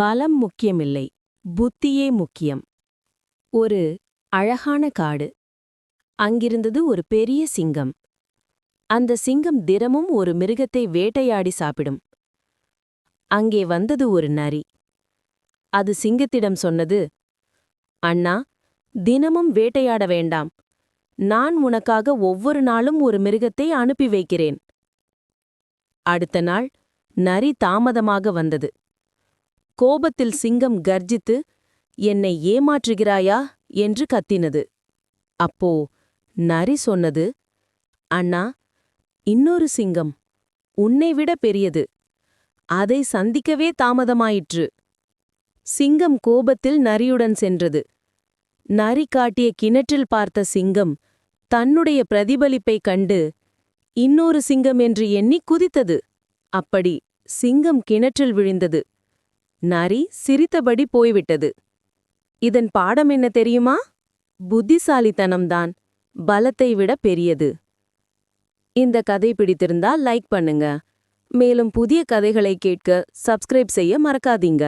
பலம் முக்கியமில்லை புத்தியே முக்கியம். ஒரு அழகான காடு. அங்கிருந்தது ஒரு பெரிய சிங்கம். அந்த சிங்கம் தினமும் ஒரு மிருகத்தை வேட்டையாடி சாப்பிடும். அங்கே வந்தது ஒரு நரி. அது சிங்கத்திடம் சொன்னது அண்ணா தினமும் வேட்டையாட வேண்டாம். நான் உனக்காக ஒவ்வொரு நாளும் ஒரு மிருகத்தை அனுப்பி வைக்கிறேன். அடுத்த நாள் நரி தாமதமாக வந்தது. கோபத்தில் சிங்கம் கர்ஜித்து என்னை ஏமாற்றுகிறாயா? என்று கத்தினது. அப்போ நரி சொன்னது அண்ணா இன்னொரு சிங்கம் உன்னை விட பெரியது. அதை சந்திக்கவே தாமதமாயிற்று. சிங்கம் கோபத்தில் நரியுடன் சென்றது. நரி காட்டிய கிணற்றில் பார்த்த சிங்கம் தன்னுடைய பிரதிபலிப்பைக் கண்டு இன்னொரு சிங்கம் என்று எண்ணி குதித்தது. அப்படி சிங்கம் கிணற்றில் விழுந்தது. நரி சிரித்தபடி போய்விட்டது. இதன் பாடம் என்ன தெரியுமா? புத்திசாலித்தனம்தான் பலத்தை விட பெரியது. இந்த கதை பிடித்திருந்தா லைக் பண்ணுங்க. மேலும் புதிய கதைகளை கேட்க சப்ஸ்கிரைப் செய்ய மறக்காதீங்க.